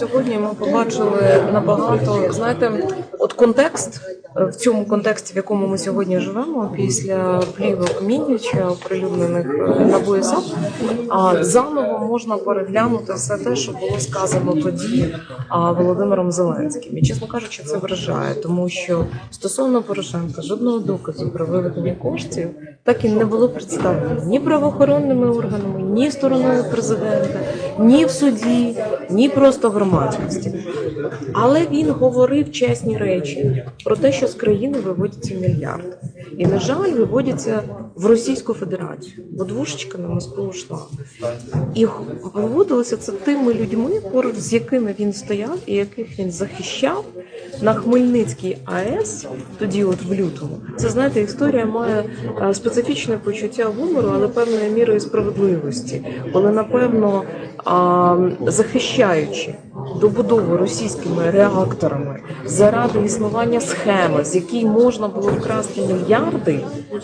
сьогодні ми побачили набагато, знаєте, от контекст е, в цьому контексті, в якому ми сьогодні живемо, після плівок Мінніча, оприлюднених е, на БСАП, а заново можна переглянути все те, що було сказано тоді Володимиром Зеленським. І чесно кажучи, це вражає, тому що стосовно Порошенка жодного доказу про виведення коштів так і не було представлено ні правоохоронними органами, ні стороною президента, ні в суді, ні просто громадськості. Але він говорив чесні речі про те, що з країни виводяться мільярди. І, на жаль, виводяться в Російську Федерацію, бо двушечка на Москву йшла. І виводилося це тими людьми, поруч з якими він стояв і яких він захищав на Хмельницькій АЕС, тоді, от в лютому. Це знаєте, історія має е, специфічне почуття гумору, але певною мірою справедливості, коли напевно захищаючи добудову російськими реакторами заради існування схеми, з якій можна було вкрасти мільярди,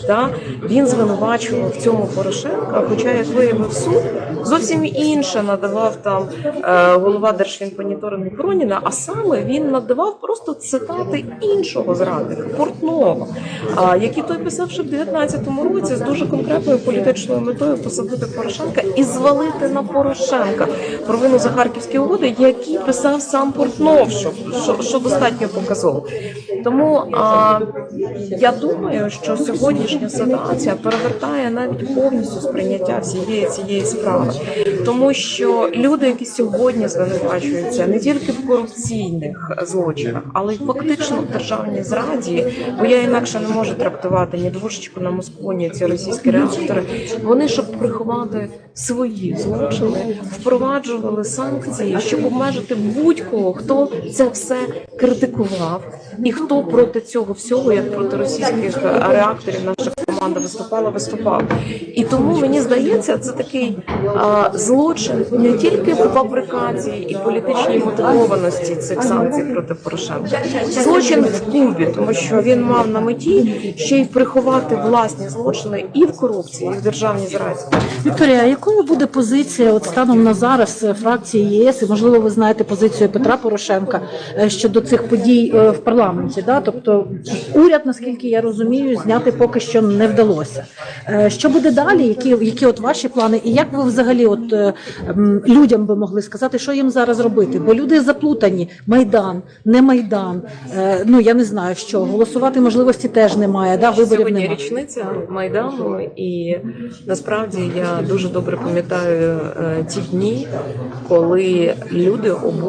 та він звинувачував в цьому Порошенка. Хоча, як виявив суд, зовсім інше надавав там е, голова Держфінмоніторингу Проніна, а саме він надавав просто цитати іншого зрадника Портнова, а, який той писав ще в 19-му році з дуже конкретною політичною метою посадити Порошенка і звалити на Порошенка провину за харківські угоди, які писав сам Портнов, що, що, що достатньо показово. Тому а, я думаю, що сьогоднішня ситуація перевертає навіть повністю сприйняття всієї цієї справи, тому що люди, які сьогодні звинувачуються не тільки в корупційних злочинах, але й фактично в державній зраді, бо я інакше не можу трактувати ні двушечку на Москву, ні ці російські реактори. Вони щоб приховати свої злочини, впроваджували санкції, щоб обмежити будь-кого, хто це все критикував, і хто проти цього всього, як проти російських е, реакторів, наша команда виступала, виступав. І тому мені здається, це такий а, злочин не тільки в фабрикації і політичній мотивованості цих санкцій проти Порошенка, злочин в Кубі, тому що він мав на меті ще й приховати власні злочини і в корупції, і в державній зраді. Вікторія, якою буде позиція от станом на зараз е, фракції ЄС? І можливо, ви знаєте позицію Петра Порошенка е, щодо цих подій е, в парламенті? Да? Тобто уряд, наскільки я розумію, зняти поки що не вдалося. Е, Що буде далі? Які, які от ваші плани? І як ви взагалі от е, людям би могли сказати, що їм зараз робити? Бо люди заплутані: майдан, не майдан. Е, Ну я не знаю, що голосувати можливості теж немає. Да, виборів Сьогодні немає. річниця майдану, і насправді я дуже добре пам'ятаю ті дні, коли люди обурені